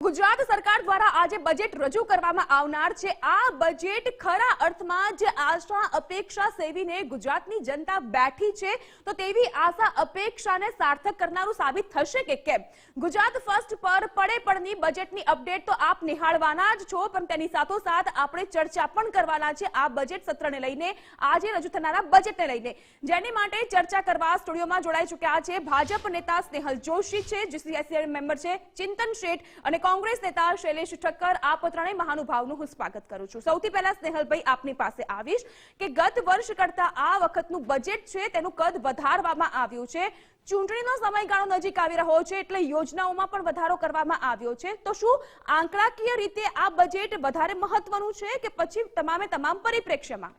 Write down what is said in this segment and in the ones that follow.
ગુજરાત સરકાર દ્વારા આજે બજેટ રજૂ કરવામાં આવનાર છે. આ બજેટ ખરા અર્થમાં જે આશા અપેક્ષા સેવીને ગુજરાતની જનતા બેઠી છે. તો તેવી આશા અપેક્ષાને સાર્થક કરનારું સાબિત થશે કે કેમ? ગુજરાત ફર્સ્ટ પર પડે પડની બજેટની અપડેટ તો આપ નિહાળવાના જ છો, પણ તેની સાથોસાથ આપણે ચર્ચા પણ કરવાના છે. આ બજેટ સત્રને લઈને, આજે રજૂ થનારા બજેટને લઈને. જેની માટે ચર્ચા કરવા સ્ટુડિયોમાં જોડાઈ ચૂક્યા છે ભાજપ નેતા સ્નેહલ જોશી છે જીસીઆઈસીએલ મેમ્બર છે, ચિંતન શેઠ અને કોંગ્રેસ નેતા શૈલેષ ઠક્કર આપ ત્રણેય મહાનુભાવનું હું સ્વાગત કરું છું. સૌથી પહેલા સ્નેહલભાઈ આપની પાસે આવીશ કે ગત વર્ષ કરતા આ વખતનું બજેટ છે તેનું કદ વધારવામાં આવ્યું છે. ચૂંટણીનો સમયગાળો નજીક આવી રહ્યો છે એટલે યોજનાઓમાં પણ વધારો કરવામાં આવ્યો છે. તો શું આંકડાકીય રીતે આ બજેટ વધારે મહત્વનું છે કે પછી તમામે તમામ પરિપ્રેક્ષ્યમાં?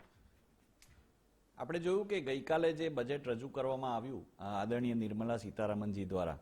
આપણે જોયું કે ગઈકાલે જે બજેટ રજૂ કરવામાં આવ્યું આ આદરણીય નિર્મલા સીતારામનજી દ્વારા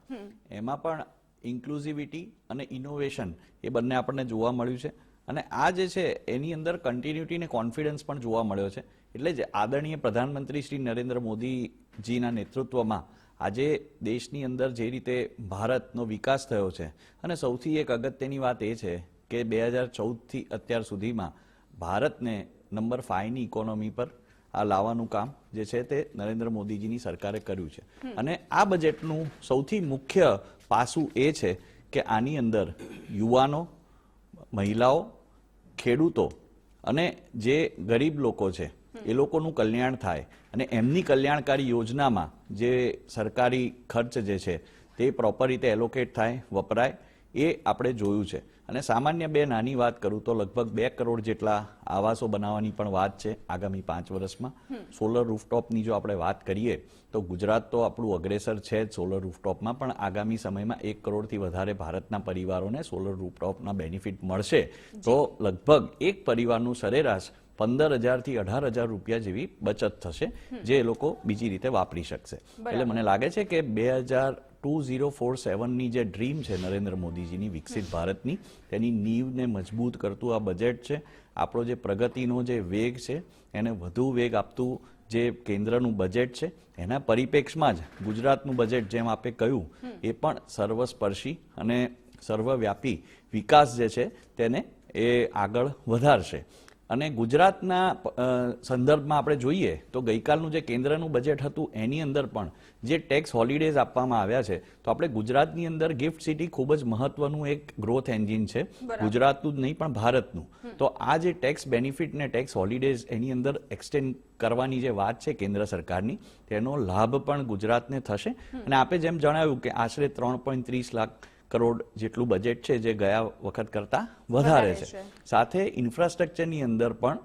એમાં પણ ઇન્ક્લુઝિવિટી અને ઇનોવેશન એ બંને આપણને જોવા મળ્યું છે. અને આ જે છે એની અંદર કન્ટિન્યુટી અને કોન્ફિડન્સ પણ જોવા મળ્યો છે. એટલે જ આદરણીય પ્રધાનમંત્રી શ્રી નરેન્દ્ર મોદીજીના નેતૃત્વમાં આજે દેશની અંદર જે રીતે ભારતનો વિકાસ થયો છે. અને સૌથી એક અગત્યની વાત એ છે કે બે હજાર ચૌદથી અત્યાર સુધીમાં ભારતને નંબર ફાઇવની ઇકોનોમી પર આ લાવવાનું કામ જે છે તે નરેન્દ્ર મોદીજીની સરકારે કર્યું છે. અને આ બજેટનું સૌથી મુખ્ય પાસું એ છે કે આની અંદર યુવાનો, મહિલાઓ, ખેડૂતો અને જે ગરીબ લોકો છે, એ લોકોનું કલ્યાણ થાય અને એમની કલ્યાણકારી યોજનામાં જે સરકારી ખર્ચ જે છે, તે પ્રોપર રીતે એલોકેટ થાય, વપરાય, એ આપણે જોયું છે. અને સામાન્ય બે નાની વાત કરું તો લગભગ બે કરોડ જેટલા આવાસો બનાવવાની પણ વાત છે આગામી પાંચ વર્ષમાં. સોલર રૂફટોપની જો આપણે વાત કરીએ તો ગુજરાત તો આપણું અગ્રેસર છે જ સોલર રૂફટોપમાં પણ આગામી સમયમાં એક કરોડથી વધારે ભારતના પરિવારોને સોલર રૂફટોપના બેનિફિટ મળશે. તો લગભગ એક પરિવારનું સરેરાશ પંદર હજારથી અઢાર હજાર રૂપિયા જેવી બચત થશે જે એ લોકો બીજી રીતે વાપરી શકશે. એટલે મને લાગે છે કે બે હજાર ટુ ઝીરો ફોર સેવનની જે ડ્રીમ છે નરેન્દ્ર મોદીજીની વિકસિત ભારતની તેની નીવને મજબૂત કરતું આ બજેટ છે. આપણો જે પ્રગતિનો જે વેગ છે એને વધુ વેગ આપતું જે કેન્દ્રનું બજેટ છે એના પરિપ્રેક્ષમાં જ ગુજરાતનું બજેટ જેમ આપે કહ્યું એ પણ સર્વસ્પર્શી અને સર્વવ્યાપી વિકાસ જે છે તેને એ આગળ વધારશે. અને ગુજરાતના સંદર્ભમાં આપણે જોઈએ તો ગઈકાલનું જે કેન્દ્રનું બજેટ હતું એની અંદર પણ જે ટેક્સ હોલિડેઝ આપવામાં આવ્યા છે તો આપણે ગુજરાતની અંદર ગિફ્ટ સિટી ખૂબ જ મહત્વનું એક ગ્રોથ એન્જિન છે. ગુજરાતનું જ નહીં પણ ભારતનું. તો આ જે ટેક્સ બેનિફિટ ને ટેક્સ હોલિડેઝ એની અંદર એક્સટેન્ડ કરવાની જે વાત છે કેન્દ્ર સરકારની તેનો લાભ પણ ગુજરાતને થશે. અને આપે જેમ જણાવ્યું કે આશરે ત્રણ પોઈન્ટ ત્રીસ લાખ કરોડ જેટલું બજેટ છે જે ગયા વખત કરતા વધારે છે. સાથે ઇન્ફ્રાસ્ટ્રક્ચરની અંદર પણ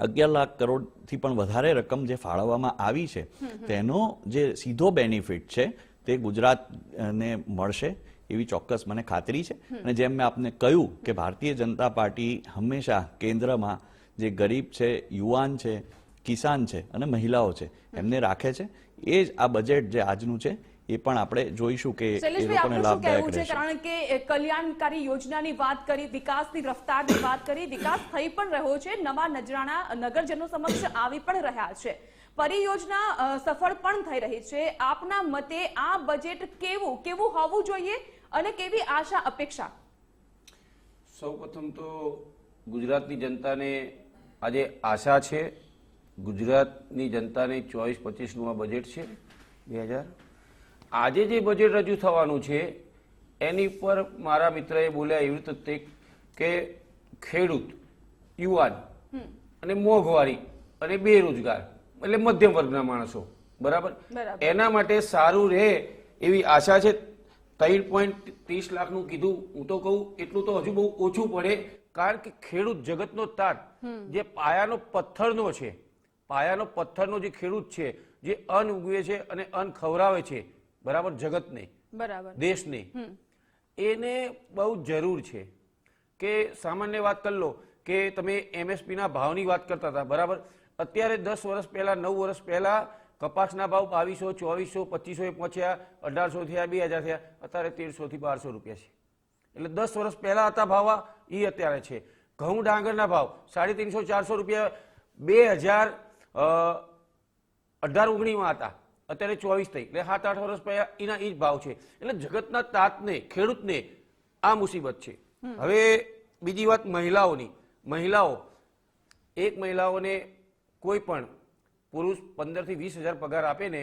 અગિયાર લાખ કરોડથી પણ વધારે રકમ જે ફાળવવામાં આવી છે તેનો જે સીધો બેનિફિટ છે તે ગુજરાતને મળશે એવી ચોક્કસ મને ખાતરી છે. અને જેમ મેં આપને કહ્યું કે ભારતીય જનતા પાર્ટી હંમેશા કેન્દ્રમાં જે ગરીબ છે યુવાન છે કિસાન છે અને મહિલાઓ છે એમને રાખે છે. એ જ આ બજેટ જે આજનું છે એ પણ આપણે જોઈશું કે એ લોકોને લાભદાયક રહેશે. કારણ કે કલ્યાણકારી યોજનાની વાત કરી વિકાસની રફતારની વાત કરી વિકાસ થઈ પણ રહ્યો છે નવા નજરાણા નગરજનો સમક્ષ આવી પણ રહ્યા છે. પરિયોજના સફળ પણ થઈ રહી છે. આપના મતે આ બજેટ કેવું કેવું હોવું જોઈએ અને કેવી આશા અપેક્ષા? સૌપ્રથમ તો ગુજરાતની જનતાને આજે આશા છે. ગુજરાતની જનતાને ચોવીસ પચીસનું આ બજેટ છે બે હજાર આજે જે બજેટ રજૂ થવાનું છે એની પર મારા મિત્રએ બોલ્યા એવી રીતે કે ખેડૂત યુવાન અને મોંઘવારી અને બેરોજગાર એટલે મધ્યમ વર્ગના માણસો. બરાબર. એના માટે સારું રહે એવી આશા છે. ત્રણ પોઈન્ટ ત્રીસ લાખનું કીધું હું તો કહું એટલું તો હજુ બહુ ઓછું પડે. કારણ કે ખેડૂત જગતનો તાત જે પાયાનો પથ્થરનો છે પાયાનો પથ્થરનો જે ખેડૂત છે જે અન્ન ઉગવે છે અને અન્ન ખવડાવે છે બરાબર? જગતને બરાબર. દેશને એને બહુ જરૂર છે કે સામાન્ય વાત કરી લો કે તમે એમએસપીના ભાવની વાત કરતા હતા બરાબર? અત્યારે દસ વર્ષ પહેલા નવ વર્ષ પહેલા કપાસના ભાવ બાવીસો ચોવીસો પચીસો એ પહોંચ્યા અઢારસો થયા બે હજાર થયા અત્યારે તેરસો થી બારસો રૂપિયા છે. એટલે દસ વર્ષ પહેલા હતા ભાવ એ અત્યારે છે. ઘઉં ડાંગરના ભાવ સાડી ત્રણસો ચારસો રૂપિયા બે હજાર અઢાર ઓગણીમાં હતા. અત્યારે ચોવીસ થઈ એટલે સાત આઠ વર્ષ પહેલા એના એ જ ભાવ છે. એટલે જગતના તાતને ખેડૂતને આ મુસીબત છે. હવે બીજી વાત મહિલાઓની. મહિલાઓ એક મહિલાઓને કોઈ પણ પુરુષ પંદરથી વીસ હજાર પગાર આપે ને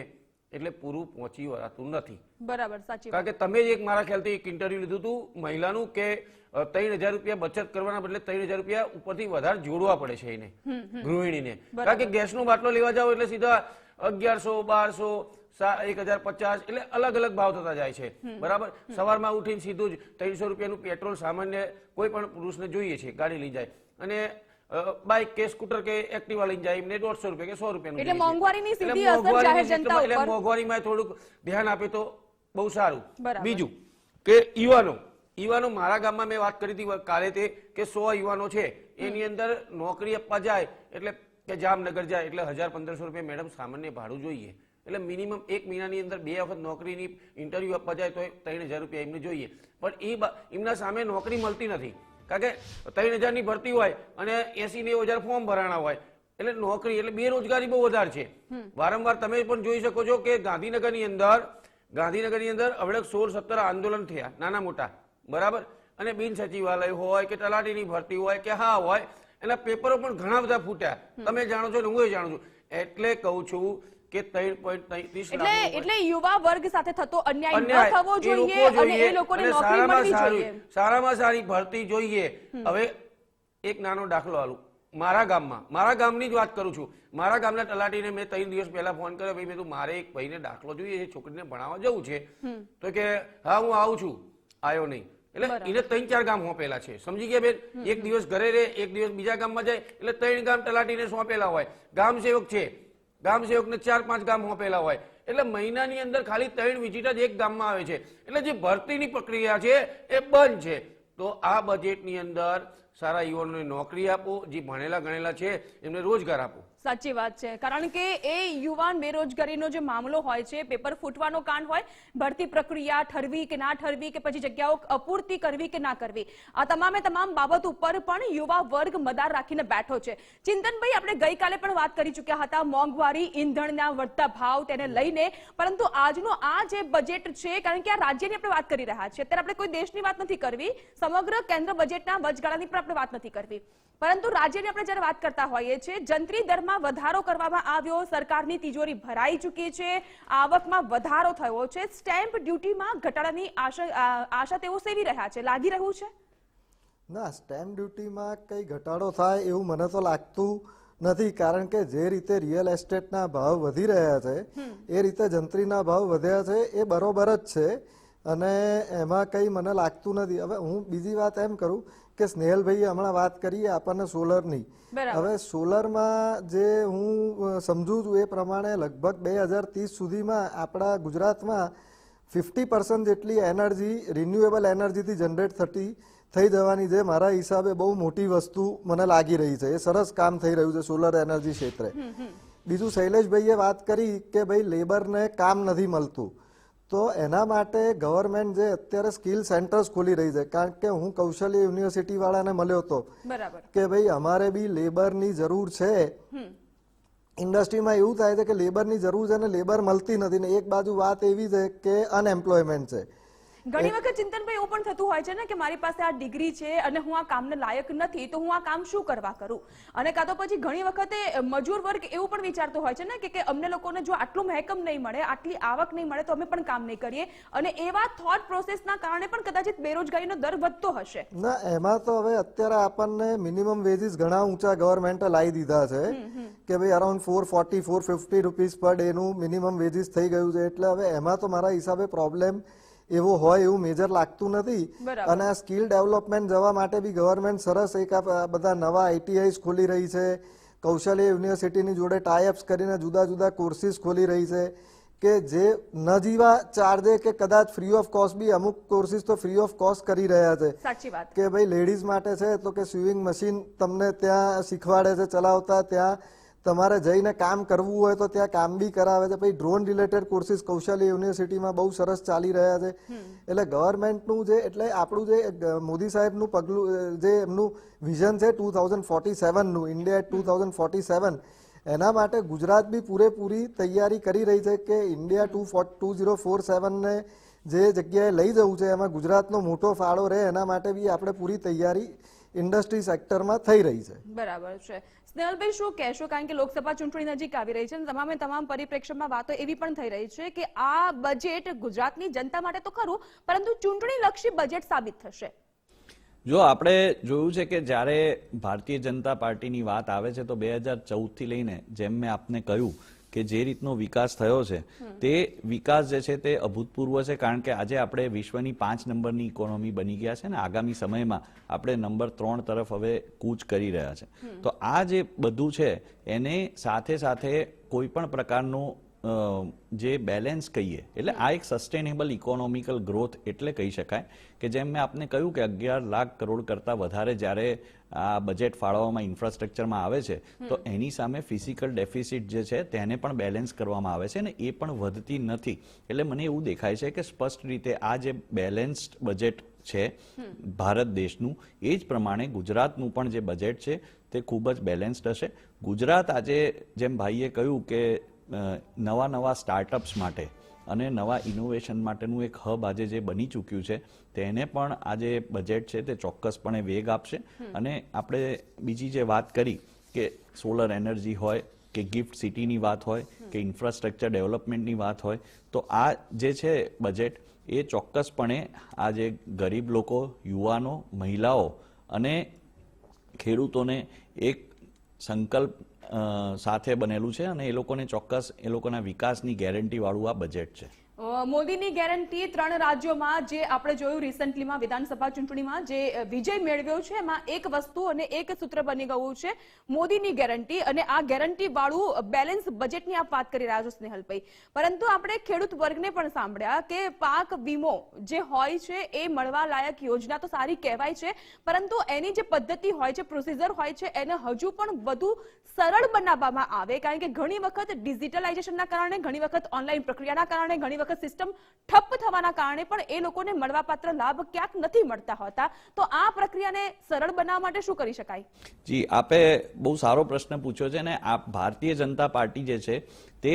એટલે પૂરું પહોંચી વળાતું નથી. બરાબર સાચી કારણ કે તમે જ એક મારા ખ્યાલથી એક ઇન્ટરવ્યુ લીધું હતું મહિલાનું કે ત્રણ હજાર રૂપિયા બચત કરવાના બદલે ત્રણ હજાર રૂપિયા ઉપરથી વધારે જોડવા પડે છે એને ગૃહિણીને. કારણ કે ગેસનો બાટલો લેવા જાવ એટલે સીધા અગિયારસો બારસો એક હજાર પચાસ એટલે અલગ અલગ ભાવ થતા જાય છે. બરાબર? સવારમાં ઉઠીને સીધું જ ત્રણસો રૂપિયાનું પેટ્રોલ સામાન્ય કોઈ પણ પુરુષને જોઈએ છે ગાડી લઈ જાય. અને બાઇક કે સ્કૂટર કે એક્ટિવા લઈને જાય એમને દોઢસો રૂપિયા કે સો રૂપિયાનું એટલે મોંઘવારીની એટલે સીધી અસર જાહેર જનતા એટલે મોંઘવારીમાં થોડુંક ધ્યાન આપે તો બહુ સારું. બીજું કે યુવાનો યુવાનો મારા ગામમાં મેં વાત કરી હતી કાલે તે કે સો યુવાનો છે એની અંદર નોકરી આપવા જાય એટલે કે જામનગર જાય એટલે હજાર પંદરસો રૂપિયા મેડમ સામાન્ય ભાડું જોઈએ. એટલે મિનિમમ એક મહિનાની અંદર બે વખત નોકરીની ઇન્ટરવ્યુ આપવા જાય તો ત્રણ હજાર રૂપિયા એમને જોઈએ. પણ એ એમના સામે નોકરી મળતી નથી. કારણ કે ત્રણ હજારની ભરતી હોય અને એસી નેવું હજાર ફોર્મ ભરાણા હોય. એટલે નોકરી એટલે બેરોજગારી બહુ વધારે છે. વારંવાર તમે પણ જોઈ શકો છો કે ગાંધીનગરની અંદર ગાંધીનગરની અંદર હવે સોળ સત્તર આંદોલન થયા નાના મોટા. બરાબર? અને બિન સચિવાલય હોય કે તલાટીની ભરતી હોય કે હા હોય એના પેપરો પણ ઘણા બધા ફૂટ્યા. તમે જાણો છો હું જાણું છું. એટલે કહું છું કે એટલે એટલે યુવા વર્ગ સાથે થતો અન્યાય ન થવો જોઈએ અને એ લોકોને નોકરી મળવી જોઈએ. સારામાં સારી ભરતી જોઈએ. હવે એક નાનો દાખલો આલું. મારા ગામમાં મારા ગામની જ વાત કરું છું. મારા ગામના તલાટીને મેં ત્રણ દિવસ પહેલા ફોન કર્યો ભાઈ મેં તું મારે એક ભાઈને દાખલો જોઈએ છે છોકરીને ભણાવવા જવું છે. તો કે હા હું આવું છું. આવ્યો નહીં. એટલે એને ત્રણ ચાર ગામ સોંપેલા છે. સમજી ગયા બેન? એક દિવસ ઘરે રહે એક દિવસ બીજા ગામમાં જાય એટલે ત્રણ ગામ તલાટીને સોંપેલા હોય. ગામ સેવક છે. ગામ સેવકને ચાર પાંચ ગામ સોંપેલા હોય. એટલે મહિનાની અંદર ખાલી ત્રણ વિઝિટ જ એક ગામમાં આવે છે. એટલે જે ભરતીની પ્રક્રિયા છે એ બંધ છે. તો આ બજેટની અંદર સારા યુવાનોને નોકરી આપો જે ભણેલા ગણેલા છે એમને રોજગાર આપો. સાચી વાત છે. કારણ કે એ યુવાન બેરોજગારીનો જે મામલો હોય છે, પેપર ફૂટવાનો કાંડ હોય, ભરતી પ્રક્રિયા ઠરવી કે ના ઠરવી કે પછી જગ્યાઓ અપૂરતી કરવી કે ના કરવી, આ તમામે તમામ બાબત ઉપર પણ યુવા વર્ગ મદાર રાખીને બેઠો છે. ચિંતનભાઈ, આપણે ગઈકાલે પણ વાત કરી ચૂક્યા હતા મોંઘવારી, ઈંધણના વધતા ભાવ તેને લઈને, પરંતુ આજનો આ જે બજેટ છે, કારણ કે આ રાજ્યની આપણે વાત કરી રહ્યા છીએ, અત્યારે આપણે કોઈ દેશની વાત નથી કરવી, સમગ્ર કેન્દ્ર બજેટના વચગાળાની પણ આપણે વાત નથી કરવી. પરંતુ રાજ્યની આપણે જ્યારે વાત કરતા હોઈએ છીએ જંત્રી દરમાં વધારો કરવામાં આવ્યો સરકારની તિજોરી ભરાઈ ચૂકી છે આવકમાં વધારો થયો છે સ્ટેમ્પ ડ્યુટીમાં ઘટાડાની આશા આશા તેઓ સેવી રહ્યા છે. લાગી રહ્યું છે? ના સ્ટેમ્પ ડ્યુટીમાં કંઈ ઘટાડો થાય એવું મને તો લાગતું નથી કારણ કે જે રીતે રિયલ એસ્ટેટના ભાવ વધી રહ્યા છે એ રીતે જંત્રીના ભાવ વધ્યા છે એ બરોબર જ છે. અને એમાં કંઈ મને લાગતું નથી. હવે હું બીજી વાત એમ કરું કે સ્નેહલભાઈએ હમણાં વાત કરી આપણને સોલરની ની. હવે સોલરમાં જે હું સમજુ છું એ પ્રમાણે લગભગ બે હજાર ત્રીસ સુધીમાં આપણા ગુજરાતમાં ફિફ્ટી પર્સન્ટ જેટલી એનર્જી રિન્યુએબલ એનર્જીથી જનરેટ થતી થઈ જવાની જે મારા હિસાબે બહુ મોટી વસ્તુ મને લાગી રહી છે. એ સરસ કામ થઈ રહ્યું છે સોલર એનર્જી ક્ષેત્રે. બીજું શૈલેષભાઈએ વાત કરી કે ભાઈ લેબરને કામ નથી મળતું. તો એના માટે ગવર્મેન્ટ જે અત્યારે સ્કિલ સેન્ટર્સ ખોલી રહી છે કારણ કે હું કૌશલ્ય યુનિવર્સિટી વાળાને મળ્યો હતો કે ભાઈ અમારે બી લેબરની જરૂર છે. ઇન્ડસ્ટ્રીમાં એવું થાય છે કે લેબરની જરૂર છે ને લેબર મળતી નથી ને એક બાજુ વાત એવી છે કે અનએમ્પ્લોયમેન્ટ છે. ઘણી વખત ચિંતનભાઈ એવું પણ થતું હોય છે ને કે મારી પાસે આ ડિગ્રી છે અને હું આ કામને લાયક નથી તો હું આ કામ શું કરવા કરું? અને કાં તો પછી ઘણી વખતે મજૂર વર્ગ એવું પણ વિચારતો હોય છે ને કે અમને લોકોને જો આટલું મહેકમ નહીં મળે આટલી આવક નહીં મળે તો અમે પણ કામ નહીં કરીએ. અને એવા થોટ પ્રોસેસના કારણે પણ કદાચિત બેરોજગારીનો દર વધતો હશે. ના એમાં તો હવે અત્યારે આપણને મિનિમમ વેજીસ ઘણા ઊંચા ગવર્મેન્ટે લાવી દીધા છે કે ભાઈ around four forty four fifty rupees પર ડેનું મિનિમમ વેજીસ થઈ ગયું છે. એટલે હવે એમાં તો મારા હિસાબે પ્રોબ્લેમ એવો હોય એવું મેજર લાગતું નથી. અને આ સ્કિલ ડેવલપમેન્ટ જવા માટે બી ગવર્મેન્ટ સરસ એક આ બધા નવા આઈટીઆઈસ ખોલી રહી છે. કૌશલ્ય યુનિવર્સિટીની જોડે ટાઈઅપ્સ કરીને જુદા જુદા કોર્સિસ ખોલી રહી છે. કે જે ન જીવા ચાર્જે કે કદાચ ફ્રી ઓફ કોસ્ટ બી અમુક કોર્સિસ તો ફ્રી ઓફ કોસ્ટ કરી રહ્યા છે. સાચી વાત. કે ભાઈ લેડીઝ માટે છે તો કે સ્વિમિંગ મશીન તમને ત્યાં શીખવાડે છે ચલાવતા ત્યાં તમારે જઈને કામ કરવું હોય તો ત્યાં કામ બી કરાવે છે. પછી ડ્રોન રિલેટેડ કોર્સિસ કૌશલ્ય યુનિવર્સિટીમાં બહુ સરસ ચાલી રહ્યા છે. એટલે ગવર્મેન્ટનું જે એટલે આપણું જે મોદી સાહેબનું પગલું જે એમનું વિઝન છે two thousand forty સેવનનું India two thousand forty seven એના માટે ગુજરાત બી પૂરેપૂરી તૈયારી કરી રહી છે કે India two two zero four સેવનને જે જગ્યાએ લઈ જવું છે એમાં ગુજરાતનો મોટો ફાળો રહે એના માટે બી આપણે પૂરી તૈયારી ઇન્ડસ્ટ્રી સેક્ટરમાં થઈ રહી છે. બરાબર છે. સ્નેહલભાઈ શું કહેશો? કારણ કે લોકસભા ચૂંટણી નજીક આવી રહી છે અને તમામે તમામ પરિપ્રેક્ષ્યમાં વાતો એવી પણ થઈ રહી છે કે આ બજેટ ગુજરાતની જનતા માટે તો ખરું પરંતુ ચૂંટણી લક્ષી બજેટ સાબિત થશે. જો આપણે જોયું છે કે જ્યારે ભારતીય જનતા પાર્ટીની વાત આવે છે તો બે હજાર ચૌદથી લઈને જેમ મેં આપને કહ્યું કે જે રીતનો વિકાસ થયો છે, તે વિકાસ જે છે તે અભૂતપૂર્વ છે, કારણ કે આજે આપણે વિશ્વની પાંચ નંબરની ઇકોનોમી બની ગયા છે ને, આગામી સમયમાં આપણે નંબર ત્રણ તરફ હવે કૂચ કરી રહ્યા છે. તો આ જે બધું છે, એને સાથે સાથે કોઈ પણ પ્રકારનું જે બેલેન્સ કહીએ, એટલે આ એક સસ્ટેનેબલ ઇકોનોમિકલ ગ્રોથ એટલે કહી શકાય કે જેમ મેં આપને કહ્યું કે અગિયાર લાખ કરોડ કરતાં વધારે જ્યારે આ બજેટ ફાળવવામાં ઇન્ફ્રાસ્ટ્રક્ચરમાં આવે છે તો એની સામે ફિઝિકલ ડેફિસિટ જે છે તેને પણ બેલેન્સ કરવામાં આવે છે ને એ પણ વધતી નથી. એટલે મને એવું દેખાય છે કે સ્પષ્ટ રીતે આ જે બેલેન્સ્ડ બજેટ છે ભારત દેશનું એ જ પ્રમાણે ગુજરાતનું પણ જે બજેટ છે તે ખૂબ જ બેલેન્સ્ડ હશે. ગુજરાત આજે જેમ ભાઈએ કહ્યું કે નવા નવા સ્ટાર્ટઅપ્સ માટે અને નવા ઇનોવેશન માટેનું એક હબ આજે જે બની ચૂક્યું છે તેને પણ આ જે બજેટ છે તે ચોક્કસપણે વેગ આપશે. અને આપણે બીજી જે વાત કરી કે સોલર એનર્જી હોય કે ગિફ્ટ સિટીની વાત હોય કે ઇન્ફ્રાસ્ટ્રક્ચર ડેવલપમેન્ટની વાત હોય તો આ જે છે બજેટ એ ચોક્કસપણે આ જે ગરીબ લોકો યુવાનો મહિલાઓ અને ખેડૂતોને એક સંકલ્પ સાથે બનેલું છે અને એ લોકોને ચોક્કસ એ લોકોના વિકાસની ગેરંટી વાળું આ બજેટ છે. મોદીની ગેરંટી ત્રણ રાજ્યોમાં જે આપણે જોયું રિસન્ટલીમાં વિધાનસભા ચૂંટણીમાં જે વિજય મેળવ્યો છે, એમાં એક વસ્તુ અને એક સૂત્ર બની ગયું છે, મોદીની ગેરંટી અને આ ગેરંટી વાળું બેલેન્સ બજેટની આપ વાત કરી રહ્યા છો સ્નેહલભાઈ પરંતુ આપણે ખેડૂત વર્ગને પણ સાંભળ્યા કે પાક વીમો જે હોય છે એ મળવા લાયક યોજના તો સારી કહેવાય છે, પરંતુ એની જે પદ્ધતિ હોય છે પ્રોસિજર હોય છે, એને હજુ પણ વધુ સરળ બનાવવામાં આવે. કારણ કે ઘણી વખત ડિજિટલાઇઝેશનના કારણે, ઘણી વખત ઓનલાઈન પ્રક્રિયાના કારણે, ઘણી વખત સિસ્ટમ ઠપ્પ થવાના કારણે પણ એ લોકોને મળવાપાત્ર લાભ ક્યાંક નથી મળતા હોતા. તો આ પ્રક્રિયાને સરળ બનાવવા માટે શું કરી શકાય? જી, આપે બહુ સારો પ્રશ્ન પૂછ્યો છે ને, આ ભારતીય જનતા પાર્ટી જે છે, તે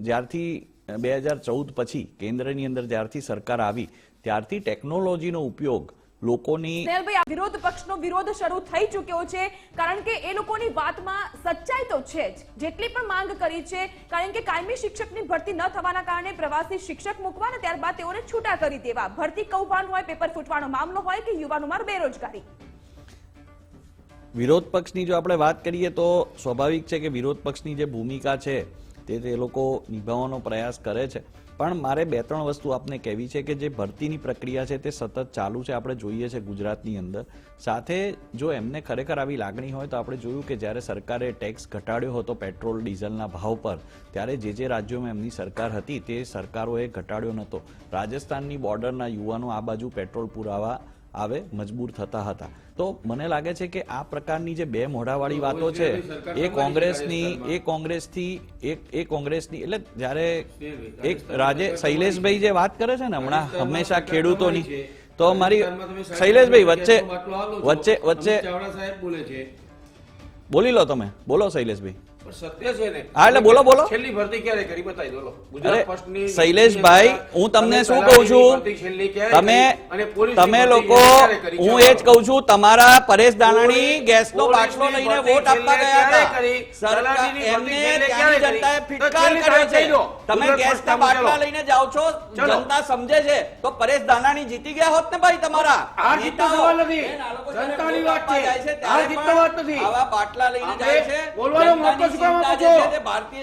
જ્યારથી બે હજાર ચૌદ પછી કેન્દ્રની અંદર જ્યારથી સરકાર આવી, ત્યારથી ટેકનોલોજીનો ઉપયોગ લોકોની વિરોધ પક્ષનો વિરોધ શરૂ થઈ ચૂક્યો છે. કારણ કે એ લોકોની વાતમાં સચ્ચાઈ તો છે જ. જેટલી પણ માંગ કરી છે કારણ કે કાયમી શિક્ષકની ભરતી ન થવાના કારણે પ્રવાસી શિક્ષક મૂકવા ત્યારબાદ તેઓને છૂટા કરી દેવા. ભરતી કૌભાંડ હોય પેપર ફૂટવાનો મામલો હોય કે યુવાનોમાં બેરોજગારી. વિરોધ પક્ષની જો આપણે વાત કરીએ તો સ્વાભાવિક છે કે વિરોધ પક્ષની જે ભૂમિકા છે તે તે લોકો નિભાવવાનો પ્રયાસ કરે છે. પણ મારે બે ત્રણ વસ્તુ આપને કહેવી છે કે જે ભરતીની પ્રક્રિયા છે તે સતત ચાલુ છે, આપણે જોઈએ છે ગુજરાતની અંદર. સાથે જો એમને ખરેખર આવી લાગણી હોય તો આપણે જોયું કે જ્યારે સરકારે ટેક્સ ઘટાડ્યો હતો પેટ્રોલ, ડીઝલના ભાવ પર, ત્યારે જે જે રાજ્યોમાં એમની સરકાર હતી તે સરકારોએ ઘટાડ્યો નહોતો. રાજસ્થાનની બોર્ડરના યુવાનો આ બાજુ પેટ્રોલ પુરાવા આવે મજબૂર થતા હતા. તો મને લાગે છે કે આ પ્રકારની જે બે મોઢાવાળી વાતો છે એ કોંગ્રેસની એ કોંગ્રેસથી એક એ કોંગ્રેસની એટલે જ્યારે એક રાજે શૈલેષભાઈ જે વાત કરે છે ને હમણાં હંમેશા ખેડૂતોની તો મારી શૈલેષભાઈ વચ્ચે વચ્ચે વચ્ચે બોલે લો તમે બોલો શૈલેષભાઈ. સત્ય છે ને. હા, એટલે બોલો, બોલો. છેલ્લી ભરતી ક્યારે કરી બતાવી? દો ગુજરાત ફર્સ્ટની શૈલેષભાઈ હું તમને તમે શું કહું છું? ભરતી છેલ્લી ક્યારે તમે કરી? અને પોલીસની તમે લોકો હું એ જ કહું છું તમારા પરેશ પોલીસ- ગેસનો બાટલો લઈને વોટ આપવા ગયા હતા? સરકાર એમને ત્યાંની જનતાએ ફિટકાર કર્યો છે તારીખ કહી દો. તમે ગુજરાત ગેસના બાટલા લઈને જાઓ છો. જનતા સમજે છે. તો પરેશ દાણાની જીતી ગયા હોત ને ભાઈ તમારા? આ જીતનો સવાલ નથી. જનતાની વાત છે. આ જીતનો વાત નથી. આવા બાટલા લઈને જાય છે. બોલવાનો મોકો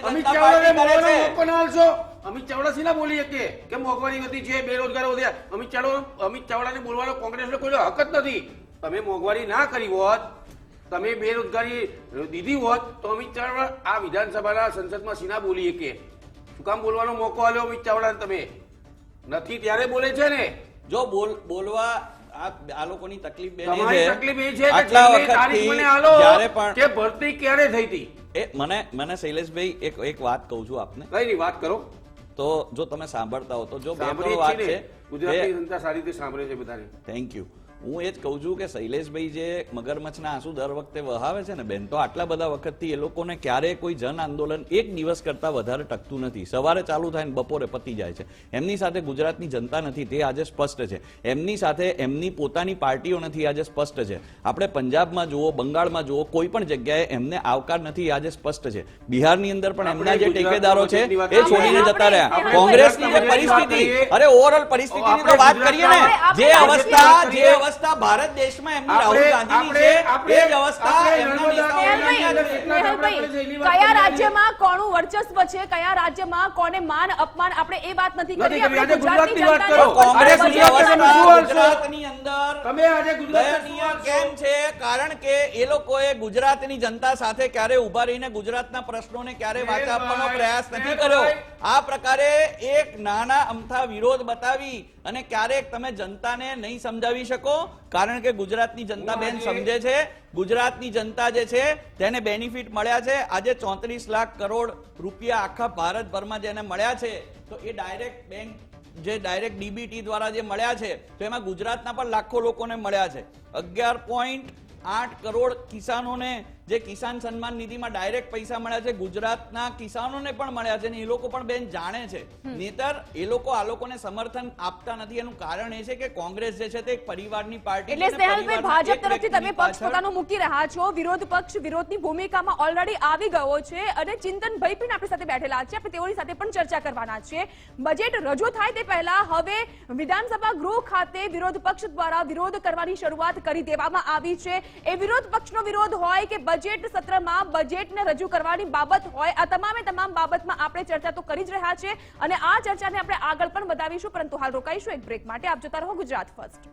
અમિત ચાવડાને? અમિત ચાવડા બોલી શકે? કે મોંઘવારી વધી છે બેરોજગારો વધ્યા અમિત ચાવડા અમિત ચાવડાને બોલવાનો કોંગ્રેસનો કોઈ હક જ નથી. તમે મોંઘવારી ના કરી હોત તમે બેરોજગારી દીધી હોત તો અમિત ચાવડા આ વિધાનસભાના સંસદમાં સીના બોલી શકે? શું કામ બોલવાનો મોકો આલ્યો અમિત ચાવડાને તમે? નથી ત્યારે બોલે છે ને. જો બોલ બોલવા આ આ લોકોની તકલીફ બેન છે. તકલીફ એ છે કે તારીખ મને આલો જ્યારે પણ કે ભરતી ક્યારે થઈ હતી? એ મને મને શૈલેષભાઈ એક એક વાત કહું છું આપને. કઈ નહીં વાત કરો. તો જો તમે સાંભળતા હો તો જો બે વાત છે. ગુજરાતની જનતા સારી રીતે સાંભળે છે બધાને. થેન્ક યુ હું એ જ કહું છું કે શૈલેષભાઈ જે મગરમચ્છના આંસુ દર વખતે વહાવે છે ને બેન તો આટલા બધા વખતથી એ લોકોને ક્યારેય કોઈ જન આંદોલન એક દિવસ કરતાં વધારે ટકતું નથી. સવારે ચાલુ થાય ને બપોરે પતી જાય છે. એમની સાથે ગુજરાતની જનતા નથી તે આજે સ્પષ્ટ છે. એમની સાથે એમની પોતાની પાર્ટીઓ નથી આજે સ્પષ્ટ છે. આપણે પંજાબમાં જુઓ બંગાળમાં જુઓ કોઈ પણ જગ્યાએ એમને આવકાર નથી આજે સ્પષ્ટ છે. બિહારની અંદર પણ એમના જે ટેકેદારો છે એ છોડીને જતા રહ્યા. કોંગ્રેસની જે પરિસ્થિતિ અરે ઓવરઓલ પરિસ્થિતિની તો વાત કરીએ ને. જે અવસ્થા જે કરીએ. અવસ્થા ભારત દેશમાં એમની રાહુલ ગાંધીની છે. એ જ અવસ્થા કયા રાજ્યમાં કોનું વર્ચસ્વ છે કયા રાજ્યમાં કોને માન અપમાન આપણે એ વાત નથી કરી. આપણે ગુજરાતની વાત કરો. કોંગ્રેસની અવસ્થા ગુજરાતની અંદર તમે આજે ગુજરાતની કેમ છે? કારણ કે એ લોકોએ ગુજરાતની જનતા સાથે ક્યારે ઊભા રહીને ગુજરાતના પ્રશ્નોને ક્યારે વાચા આપવાનો પ્રયાસ નથી કર્યો? આ પ્રકારે એક નાના અમથા વિરોધ બતાવી અને ક્યારેક તમે જનતાને નહીં સમજાવી શકો કારણ કે ગુજરાતની જનતા બેન સમજે છે. ગુજરાતની જનતા જે છે તેને બેનિફિટ મળ્યા છે. આજે ચોત્રીસ લાખ કરોડ રૂપિયા આખા ભારતભરમાં જેને મળ્યા છે તો એ ડાયરેક્ટ બેંક જે ડાયરેક્ટ ડીબીટી દ્વારા જે મળ્યા છે તો એમાં ગુજરાતના પણ લાખો લોકોને મળ્યા છે. અગિયાર પોઈન્ટ આઠ કરોડ કિસાનોને જે કિસાન સન્માન નિધિમાં ડાયરેક્ટ પૈસા મળ્યા છે ગુજરાતના કિસાનોને પણ મળ્યા છે ને એ લોકો પણ બેન જાણે છે. નહીતર એ લોકો આ લોકોને સમર્થન આપતા નથી. એનું કારણ એ છે કે કોંગ્રેસ જે છે તે એક પરિવારની પાર્ટી એટલે સ્નેહલભાઈ ભાજપ તરફથી તમે પક્ષ પોતાનો મૂકી રહ્યા છો વિરોધ પક્ષ વિરોધની ભૂમિકામાં ઓલરેડી આવી ગયો છે અને ચિંતન ભાઈ પણ આપણી સાથે બેઠેલા છે. આપણે તેઓની સાથે પણ ચર્ચા કરવાના છે. બજેટ રજૂ થાય તે પહેલા હવે વિધાનસભા ગૃહ ખાતે વિરોધ પક્ષ દ્વારા વિરોધ કરવાની શરૂઆત કરી દેવામાં આવી છે. એ વિરોધ પક્ષનો વિરોધ હોય કે બજેટ સત્રમાં બજેટને રજૂ કરવાની બાબત હોય, આ તમામે તમામ બાબતમાં આપણે ચર્ચા તો કરી જ રહ્યા છે અને આ ચર્ચાને આપણે આગળ પણ વધાવીશું, પરંતુ હાલ રોકાઈશું એક બ્રેક માટે. આપ જોતા રહો ગુજરાત ફર્સ્ટ